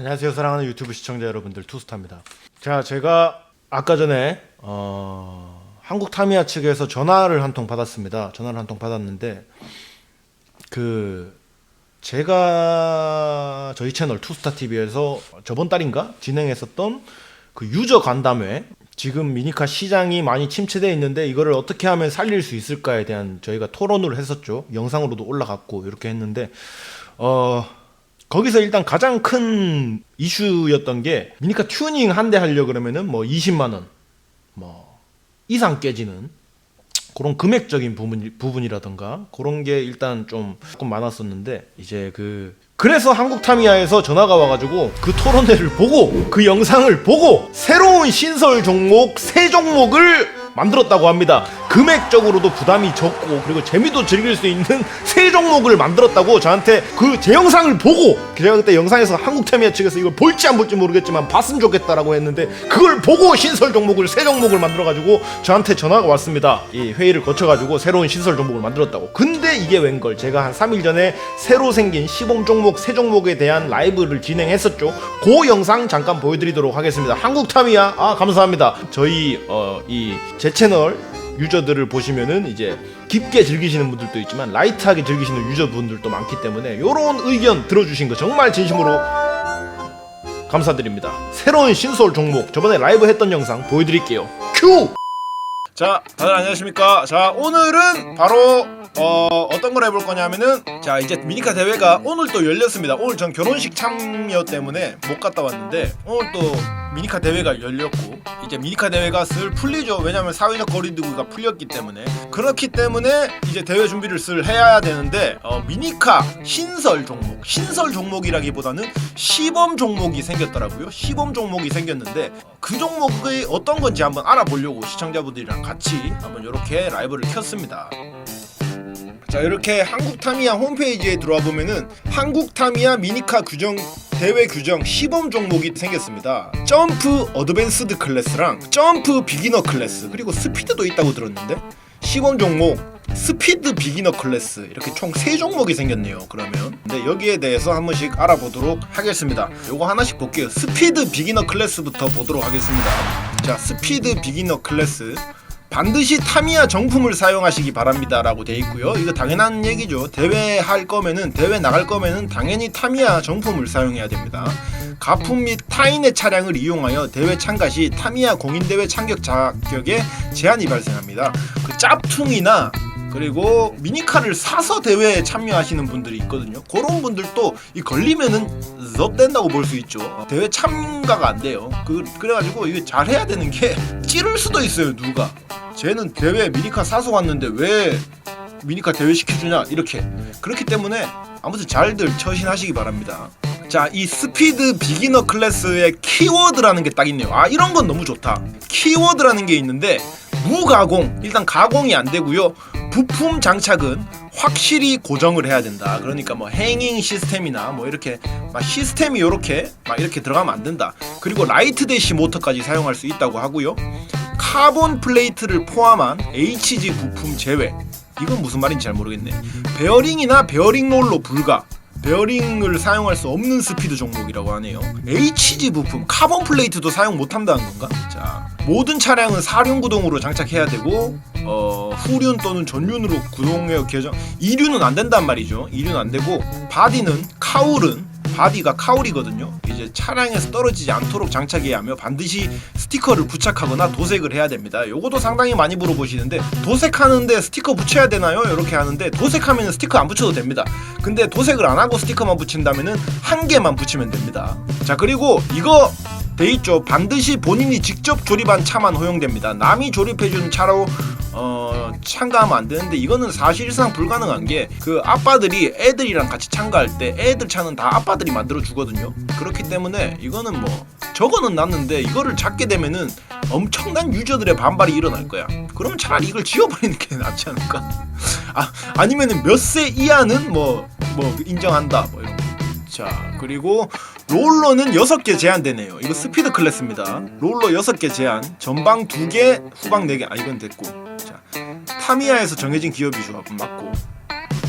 안녕하세요. 사랑하는 유튜브 시청자 여러분들 투스타입니다. 자 제가 아까 전에 어, 한국 타미야 측에서 전화를 한 통 받았습니다. 전화를 한 통 받았는데 그 제가 저희 채널 투스타 TV에서 저번 달인가 진행했었던 그 유저 간담회 지금 미니카 시장이 많이 침체되어 있는데 이거를 어떻게 하면 살릴 수 있을까에 대한 저희가 토론을 했었죠. 영상으로도 올라갔고 이렇게 했는데 어 거기서 일단 가장 큰 이슈였던 게 미니카 튜닝 한 대 하려 그러면은 뭐 20만 원 뭐 이상 깨지는 그런 금액적인 부분 부분이라던가 그런 게 일단 좀 조금 많았었는데 이제 그 그래서 한국 타미야에서 전화가 와가지고 그 토론회를 보고 그 영상을 보고 새로운 신설 종목 세 종목을 만들었다고 합니다. 금액적으로도 부담이 적고 그리고 재미도 즐길 수 있는 세 종목을 만들었다고 저한테 그 제 영상을 보고 제가 그때 영상에서 한국 타미야 측에서 이걸 볼지 안 볼지 모르겠지만 봤으면 좋겠다라고 했는데 그걸 보고 신설 종목을 세 종목을 만들어가지고 저한테 전화가 왔습니다. 이 회의를 거쳐가지고 새로운 신설 종목을 만들었다고. 근데 이게 웬걸 제가 한 3일 전에 새로 생긴 시범 종목 세 종목에 대한 라이브를 진행했었죠. 그 영상 잠깐 보여드리도록 하겠습니다. 한국 타미야 아 감사합니다. 저희 어 이제 채널 유저들을 보시면은 이제 깊게 즐기시는 분들도 있지만 라이트하게 즐기시는 유저분들도 많기 때문에 이런 의견 들어주신 거 정말 진심으로 감사드립니다. 새로운 신솔 종목 저번에 라이브 했던 영상 보여드릴게요. 큐! 자, 다들 안녕하십니까? 자, 오늘은 바로 어, 어떤 걸 해볼 거냐면은 자, 이제 미니카 대회가 오늘 또 열렸습니다. 오늘 전 결혼식 참여 때문에 못 갔다 왔는데 오늘 또 미니카 대회가 열렸고 이제 미니카 대회가 슬 풀리죠. 왜냐면 사회적 거리두기가 풀렸기 때문에 그렇기 때문에 이제 대회 준비를 슬 해야 되는데 어, 미니카 신설 종목, 신설 종목이라기보다는 시범 종목이 생겼더라고요. 시범 종목이 생겼는데 그 종목이 어떤 건지 한번 알아보려고 시청자분들이랑 같이 한번 이렇게 라이브를 켰습니다. 자 이렇게 한국 타미야 홈페이지에 들어와 보면은 한국 타미야 미니카 규정 대회 규정 시범 종목이 생겼습니다. 점프 어드밴스드 클래스랑 점프 비기너 클래스 그리고 스피드도 있다고 들었는데 시범 종목 스피드 비기너 클래스 이렇게 총세 종목이 생겼네요. 그러면 근데 여기에 대해서 한 번씩 알아보도록 하겠습니다. 요거 하나씩 볼게요. 스피드 비기너 클래스부터 보도록 하겠습니다. 자 스피드 비기너 클래스 반드시 타미야 정품을 사용하시기 바랍니다라고 돼 있고요. 이거 당연한 얘기죠. 대회 할 거면은 대회 나갈 거면은 당연히 타미야 정품을 사용해야 됩니다. 가품 및 타인의 차량을 이용하여 대회 참가 시 타미야 공인 대회 참격 자격에 제한이 발생합니다. 그 짭퉁이나 그리고 미니카를 사서 대회에 참여하시는 분들이 있거든요. 그런 분들도 이 걸리면은 섭된다고 볼 수 있죠. 대회 참가가 안 돼요. 그 그래가지고 이게 잘 해야 되는 게 찌를 수도 있어요. 누가? 쟤는 대회 미니카 사서 왔는데 왜 미니카 대회 시켜주냐 이렇게 그렇기 때문에 아무튼 잘들 처신하시기 바랍니다. 자, 이 스피드 비기너 클래스의 키워드라는 게 딱 있네요. 아, 이런 건 너무 좋다. 키워드라는 게 있는데 무가공 일단 가공이 안 되고요. 부품 장착은 확실히 고정을 해야 된다. 그러니까 뭐 행잉 시스템이나 뭐 이렇게 막 시스템이 이렇게 막 이렇게 들어가면 안 된다. 그리고 라이트 대시 모터까지 사용할 수 있다고 하고요. 카본 플레이트를 포함한 HG 부품 제외. 이건 무슨 말인지 잘 모르겠네. 베어링이나 베어링 롤러 불가. 베어링을 사용할 수 없는 스피드 종목이라고 하네요. HG 부품, 카본 플레이트도 사용 못한다는 건가? 자, 모든 차량은 사륜 구동으로 장착해야 되고, 어, 후륜 또는 전륜으로 구동하여 개정. 2륜은 안 된단 말이죠. 2륜 안 되고, 바디는 카울은 바디가 카울이거든요. 이제 차량에서 떨어지지 않도록 장착해야 하며 반드시 스티커를 부착하거나 도색을 해야 됩니다. 요것도 상당히 많이 물어보시는데 도색하는데 스티커 붙여야 되나요? 이렇게 하는데 도색하면 스티커 안 붙여도 됩니다. 근데 도색을 안 하고 스티커만 붙인다면은 한 개만 붙이면 됩니다. 자 그리고 이거 돼 있죠. 반드시 본인이 직접 조립한 차만 허용됩니다. 남이 조립해준 차로 어, 참가하면 안 되는데 이거는 사실상 불가능한 게 그 아빠들이 애들이랑 같이 참가할 때 애들 차는 다 아빠들이 만들어 주거든요. 그렇기 때문에 이거는 뭐 저거는 났는데 이거를 잡게 되면은 엄청난 유저들의 반발이 일어날 거야. 그러면 차라리 이걸 지워버리는 게 낫지 않을까? 아 아니면은 몇 세 이하는 뭐뭐 인정한다 뭐 이런 거. 자 그리고 롤러는 6개 제한되네요 이거 스피드 클래스입니다 롤러 6개 제한 전방 2개 후방 4개 아 이건 됐고 자 타미야에서 정해진 기업이 조합은 맞고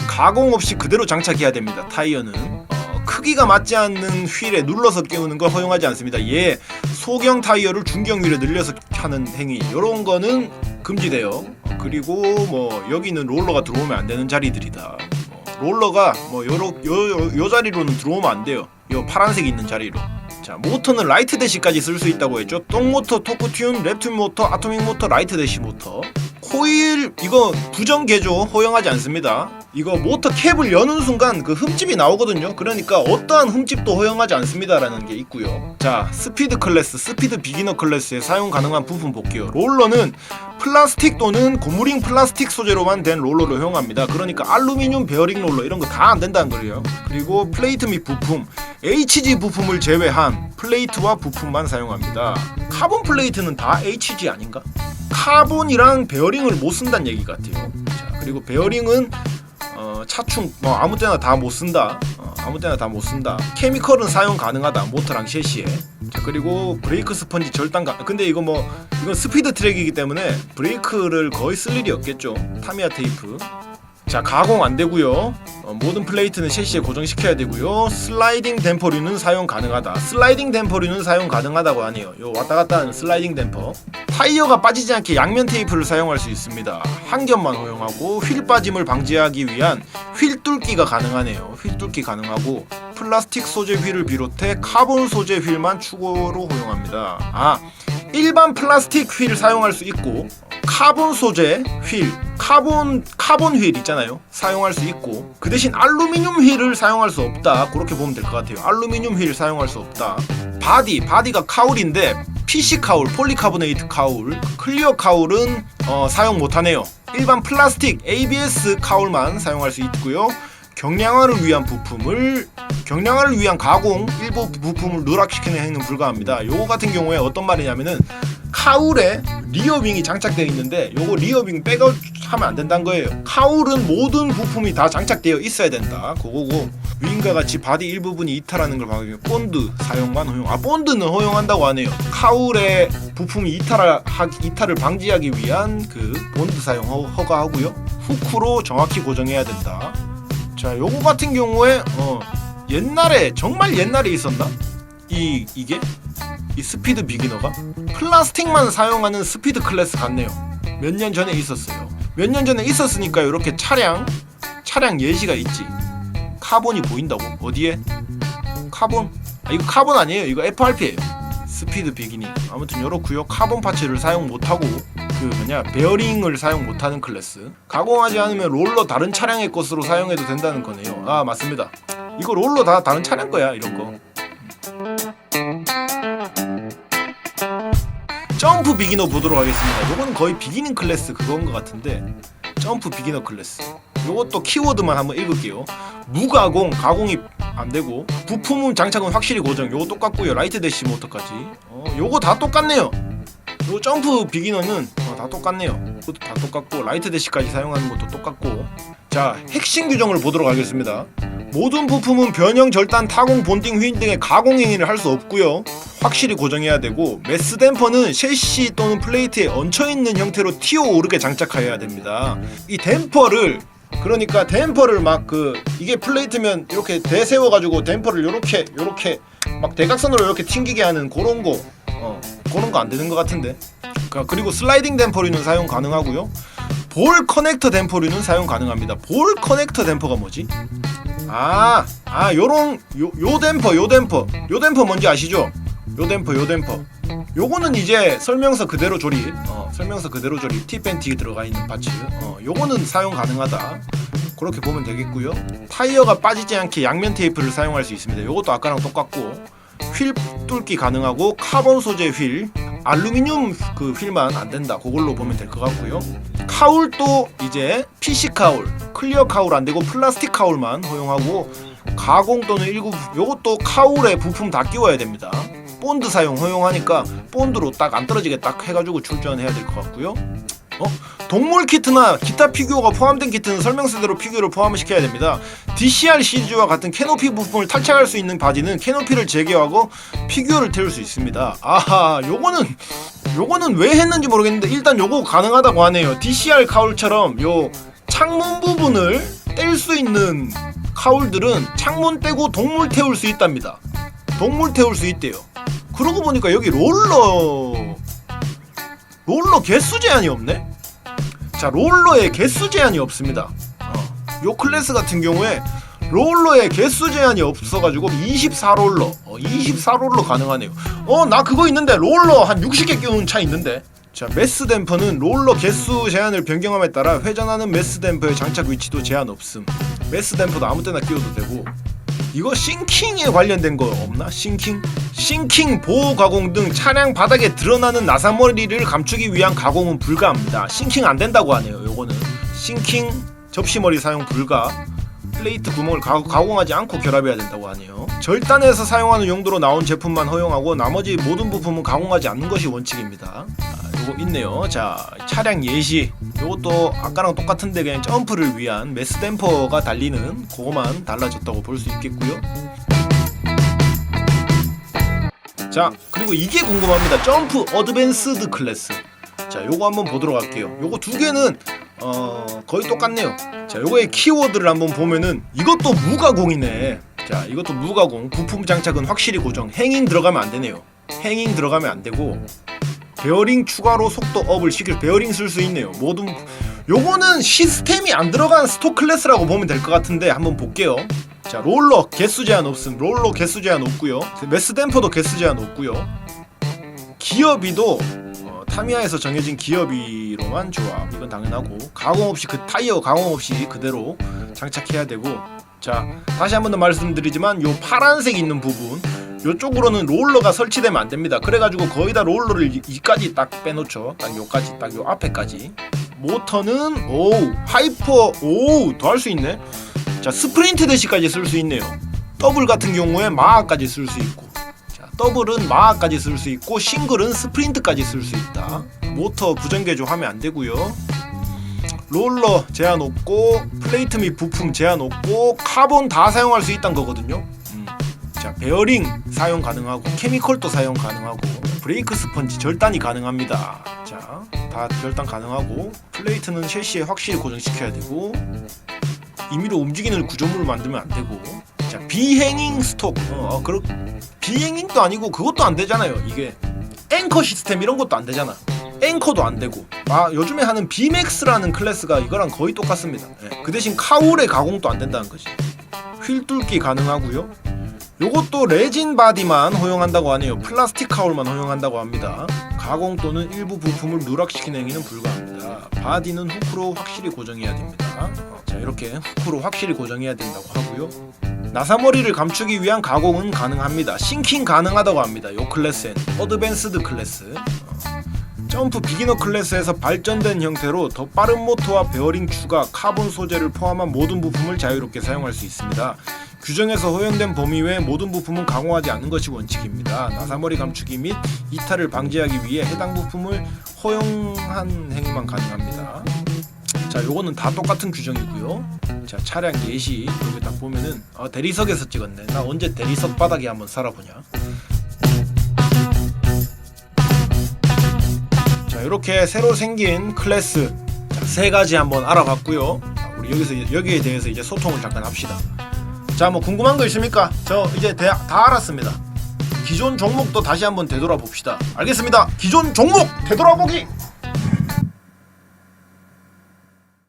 가공 없이 그대로 장착해야 됩니다 타이어는 어, 크기가 맞지 않는 휠에 눌러서 끼우는 걸 허용하지 않습니다. 예, 소경 타이어를 중경 휠에 늘려서 하는 행위 이런 거는 금지돼요. 어, 그리고 뭐 여기는 롤러가 들어오면 안 되는 자리들이다. 뭐, 롤러가 뭐 요러 요, 요, 요 자리로는 들어오면 안 돼요. 요 파란색 있는 자리로. 자 모터는 라이트 대시까지 쓸 수 있다고 했죠. 똥 모터, 토크 튠, 랩튠 모터, 아토믹 모터, 라이트 대시 모터. 코일 이거 부정 개조 허용하지 않습니다. 이거 모터 캡을 여는 순간 그 흠집이 나오거든요. 그러니까 어떠한 흠집도 허용하지 않습니다라는 게 있고요. 자 스피드 클래스, 스피드 비기너 클래스에 사용 가능한 부품 볼게요. 롤러는 플라스틱 또는 고무링 플라스틱 소재로만 된 롤러를 허용합니다. 그러니까 알루미늄 베어링 롤러 이런 거 다 안 된다는 거예요. 그리고 플레이트 및 부품, HG 부품을 제외한 플레이트와 부품만 사용합니다. 카본 플레이트는 다 HG 아닌가? 카본이랑 베어링을 못 쓴다는 얘기 같아요. 자, 그리고 베어링은 어, 차충 뭐 아무 때나 다 못 쓴다. 어, 아무 때나 다 못 쓴다. 케미컬은 사용 가능하다. 모터랑 셰시에. 자, 그리고 브레이크 스펀지 절단 가. 근데 이거 뭐 이건 스피드 트랙이기 때문에 브레이크를 거의 쓸 일이 없겠죠. 타미야 테이프. 자 가공 안 되고요. 어, 모든 플레이트는 셰시에 고정시켜야 되고요. 슬라이딩 댐퍼류는 사용 가능하다. 슬라이딩 댐퍼류는 사용 가능하다고 하네요. 요 왔다 갔다 하는 슬라이딩 댐퍼. 타이어가 빠지지 않게 양면 테이프를 사용할 수 있습니다. 한 겹만 허용하고 휠 빠짐을 방지하기 위한 휠 뚫기가 가능하네요. 휠 뚫기 가능하고 플라스틱 소재 휠을 비롯해 카본 소재 휠만 추가로 허용합니다. 아 일반 플라스틱 휠 사용할 수 있고 카본 소재 휠, 카본 카본 휠 있잖아요. 사용할 수 있고 그 대신 알루미늄 휠을 사용할 수 없다. 그렇게 보면 될 것 같아요. 알루미늄 휠 사용할 수 없다. 바디, 바디가 카울인데 PC 카울, 폴리카보네이트 카울, 클리어 카울은 어, 사용 못하네요. 일반 플라스틱 ABS 카울만 사용할 수 있고요. 경량화를 위한 부품을 경량화를 위한 가공 일부 부품을 누락시키는 행위는 불가합니다. 요거 같은 경우에 어떤 말이냐면은 카울에 리어윙이 장착되어 있는데 요거 리어윙 백아웃 하면 안 된다는 거예요. 카울은 모든 부품이 다 장착되어 있어야 된다. 그거고 윙과 같이 바디 일부분이 이탈하는 걸 위해 본드 사용만 허용. 아 본드는 허용한다고 하네요. 카울의 부품이 이탈을 하기, 이탈을 방지하기 위한 그 본드 사용 허, 허가하고요. 후크로 정확히 고정해야 된다. 자, 요거 같은 경우에 어 옛날에 정말 옛날에 있었나? 이 이게 이 스피드 비기너가 플라스틱만 사용하는 스피드 클래스 같네요. 몇 년 전에 있었어요. 몇 년 전에 있었으니까 이렇게 차량 차량 예시가 있지. 카본이 보인다고 어디에? 카본? 아, 이거 카본 아니에요. 이거 FRP예요. 스피드 비기니. 아무튼 요렇고요. 카본 파츠를 사용 못하고 그 뭐냐 베어링을 사용 못하는 클래스. 가공하지 않으면 롤러 다른 차량의 것으로 사용해도 된다는 거네요. 아 맞습니다. 이거 롤러 다 다른 차량 거야 이런 거. 점프 비기너 보도록 하겠습니다. 요거는 거의 비기닝 클래스 그건 것 같은데 점프 비기너 클래스. 요것도 키워드만 한번 읽을게요. 무가공, 가공이 안 되고 부품은 장착은 확실히 고정. 요거 똑같고요. 라이트 대시 모터까지. 어, 요거 다 똑같네요. 요 점프 비기너는 어, 다 똑같네요. 이것도 다 똑같고 라이트 대시까지 사용하는 것도 똑같고. 자, 핵심 규정을 보도록 하겠습니다. 모든 부품은 변형, 절단, 타공, 본딩, 휘인 등의 가공 행위를 할 수 없고요. 확실히 고정해야 되고 매스 댐퍼는 셰시 또는 플레이트에 얹혀 있는 형태로 튀어 오르게 장착하여야 됩니다. 이 댐퍼를 그러니까 댐퍼를 막 그 이게 플레이트면 이렇게 대세워 가지고 댐퍼를 요렇게 요렇게 막 대각선으로 이렇게 튕기게 하는 그런 거 어, 그런 거 안 되는 것 같은데. 그- 그리고 슬라이딩 댐퍼류는 사용 가능하고요. 볼 커넥터 댐퍼류는 사용 가능합니다. 볼 커넥터 댐퍼가 뭐지? 아, 아, 요런 요, 요 댐퍼, 요 댐퍼, 요 댐퍼 뭔지 아시죠? 요 댐퍼, 요 댐퍼. 요거는 이제 설명서 그대로 조립, 어, 설명서 그대로 조립, 팁앤티 들어가 있는 파츠. 어, 요거는 사용 가능하다. 그렇게 보면 되겠고요. 타이어가 빠지지 않게 양면 테이프를 사용할 수 있습니다. 요것도 아까랑 똑같고 휠 뚫기 가능하고 카본 소재 휠, 알루미늄 그 휠만 안 된다. 그걸로 보면 될 것 같고요. 카울도 이제 PC 카울, 클리어 카울 안 되고 플라스틱 카울만 허용하고 가공 또는 부- 요것도 카울에 부품 다 끼워야 됩니다. 본드 사용 허용하니까 본드로 딱 안 떨어지게 딱 해가지고 출전해야 될 것 같고요. 어? 동물 키트나 기타 피규어가 포함된 키트는 설명서대로 피규어를 포함을 시켜야 됩니다. DCR 시리즈와 같은 캐노피 부품을 탈착할 수 있는 바디는 캐노피를 제거하고 피규어를 태울 수 있습니다. 아하, 요거는 요거는 왜 했는지 모르겠는데 일단 요거 가능하다고 하네요. DCR 카울처럼 요 창문 부분을 뗄 수 있는 카울들은 창문 떼고 동물 태울 수 있답니다. 동물 태울 수 있대요. 그러고 보니까 여기 롤러 롤러 개수 제한이 없네. 자 롤러에 개수 제한이 없습니다. 어, 요 클래스 같은 경우에 롤러에 개수 제한이 없어가지고 24롤러 어, 24롤러 가능하네요. 어 나 그거 있는데 롤러 한 60개 끼우는 차 있는데. 자 매스 댐퍼는 롤러 개수 제한을 변경함에 따라 회전하는 매스 댐퍼의 장착 위치도 제한 없음. 매스 댐퍼도 아무 때나 끼워도 되고 이거 싱킹에 관련된 거 없나? 싱킹? 싱킹 보호 가공 등 차량 바닥에 드러나는 나사머리를 감추기 위한 가공은 불가합니다. 싱킹 안 된다고 하네요. 요거는 싱킹 접시머리 사용 불가. 플레이트 구멍을 가, 가공하지 않고 결합해야 된다고 하네요. 절단해서 사용하는 용도로 나온 제품만 허용하고 나머지 모든 부품은 가공하지 않는 것이 원칙입니다. 아, 요거 있네요. 자, 차량 예시. 요것도 아까랑 똑같은데 그냥 점프를 위한 매스 댐퍼가 달리는 그거만 달라졌다고 볼 수 있겠고요. 자, 그리고 이게 궁금합니다. 점프 어드밴스드 클래스. 자, 요거 한번 보도록 할게요. 요거 두 개는 어, 거의 똑같네요. 자, 요거의 키워드를 한번 보면은 이것도 무가공이네. 자, 이것도 무가공. 부품 장착은 확실히 고정. 행잉 들어가면 안 되네요. 행잉 들어가면 안 되고 베어링 추가로 속도 업을 시킬 베어링 쓸 수 있네요. 모든 요거는 시스템이 안 들어간 스톡 클래스라고 보면 될 것 같은데 한번 볼게요. 자, 롤러 개수 제한 없음. 롤러 개수 제한 없고요. 매스 댐퍼도 개수 제한 없고요. 기어비도 어, 타미야에서 정해진 기어비로만 조합. 이건 당연하고 가공 없이 그 타이어 가공 없이 그대로 장착해야 되고. 자, 다시 한 번 더 말씀드리지만 요 파란색 있는 부분 요쪽으로는 롤러가 설치되면 안 됩니다. 그래가지고 거의 다 롤러를 이- 이까지 딱 빼놓죠. 딱 요까지, 딱 요 앞에까지. 모터는 오 하이퍼 오더 할 수 있네. 자 스프린트 대시까지 쓸 수 있네요. 더블 같은 경우에 마하까지 쓸 수 있고. 자 더블은 마하까지 쓸 수 있고 싱글은 스프린트까지 쓸 수 있다. 모터 부정 개조 하면 안 되고요. 롤러 제한 없고 플레이트 및 부품 제한 없고 카본 다 사용할 수 있다는 거거든요. 음. 자 베어링 사용 가능하고 케미컬도 사용 가능하고 브레이크 스펀지 절단이 가능합니다. 자 다 절단 가능하고 플레이트는 셰시에 확실히 고정시켜야 되고 임의로 움직이는 구조물을 만들면 안 되고 자 비행잉 스톡 어, 어 그렇 비행잉도 아니고 그것도 안 되잖아요. 이게 앵커 시스템 이런 것도 안 되잖아. 앵커도 안 되고 아 요즘에 하는 비맥스라는 클래스가 이거랑 거의 똑같습니다. 예, 그 대신 카울의 가공도 안 된다는 거지. 휠 뚫기 가능하고요. 요것도 레진 바디만 허용한다고 하네요. 플라스틱 카울만 허용한다고 합니다. 가공 또는 일부 부품을 누락시키는 행위는 불가합니다. 바디는 후크로 확실히 고정해야 됩니다. 어, 자 이렇게 후크로 확실히 고정해야 된다고 하고요. 나사머리를 감추기 위한 가공은 가능합니다. 싱킹 가능하다고 합니다. 요 클래스엔 어드밴스드 클래스. 어, 점프 비기너 클래스에서 발전된 형태로 더 빠른 모터와 베어링 추가, 카본 소재를 포함한 모든 부품을 자유롭게 사용할 수 있습니다. 규정에서 허용된 범위 외 모든 부품은 가공하지 않는 것이 원칙입니다. 나사머리 감추기 및 이탈을 방지하기 위해 해당 부품을 허용한 행위만 가능합니다. 자, 요거는 다 똑같은 규정이고요. 자, 차량 예시 여기 딱 보면은 아, 대리석에서 찍었네. 나 언제 대리석 바닥에 한번 살아보냐. 자, 이렇게 새로 생긴 클래스 자, 세 가지 한번 알아봤고요. 자, 우리 여기서 여기에 대해서 이제 소통을 잠깐 합시다. 자, 뭐 궁금한 거 있습니까? 저 이제 대, 다 알았습니다. 기존 종목도 다시 한번 되돌아 봅시다. 알겠습니다. 기존 종목 되돌아보기.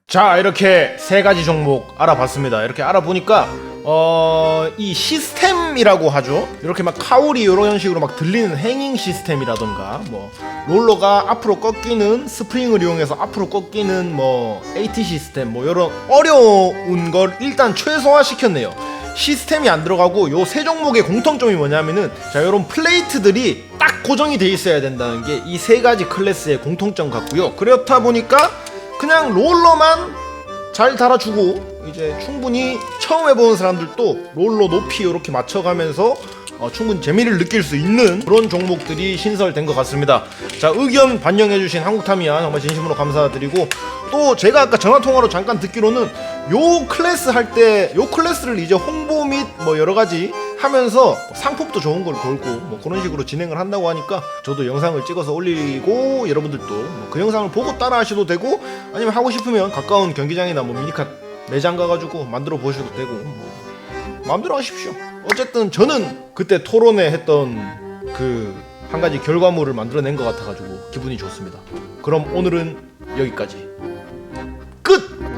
자, 이렇게 세 가지 종목 알아봤습니다. 이렇게 알아보니까 어, 이 시스템이라고 하죠. 이렇게 막 카울이 이런 식으로 막 들리는 행잉 시스템이라던가 뭐 롤러가 앞으로 꺾이는 스프링을 이용해서 앞으로 꺾이는 뭐 AT 시스템 뭐 이런 어려운 걸 일단 최소화 시켰네요. 시스템이 안 들어가고 요 세 종목의 공통점이 뭐냐면은 자 이런 플레이트들이 딱 고정이 돼 있어야 된다는 게 이 세 가지 클래스의 공통점 같고요. 그렇다 보니까 그냥 롤러만 잘 달아주고 이제 충분히 처음 해보는 사람들도 롤러 높이 이렇게 맞춰가면서 어, 충분히 재미를 느낄 수 있는 그런 종목들이 신설된 것 같습니다. 자 의견 반영해주신 한국타미야 정말 진심으로 감사드리고 또 제가 아까 전화 통화로 잠깐 듣기로는 요 클래스 할 때 요 클래스를 이제 홍보 및 뭐 여러 가지 하면서 상품도 좋은 걸 걸고 뭐 그런 식으로 진행을 한다고 하니까 저도 영상을 찍어서 올리고 여러분들도 뭐 그 영상을 보고 따라 하셔도 되고 아니면 하고 싶으면 가까운 경기장이나 뭐 미니카 매장 가가지고 만들어 보셔도 되고 뭐 마음대로 하십시오. 어쨌든 저는 그때 토론회 했던 그 한 가지 결과물을 만들어낸 것 같아가지고 기분이 좋습니다. 그럼 오늘은 여기까지 끝.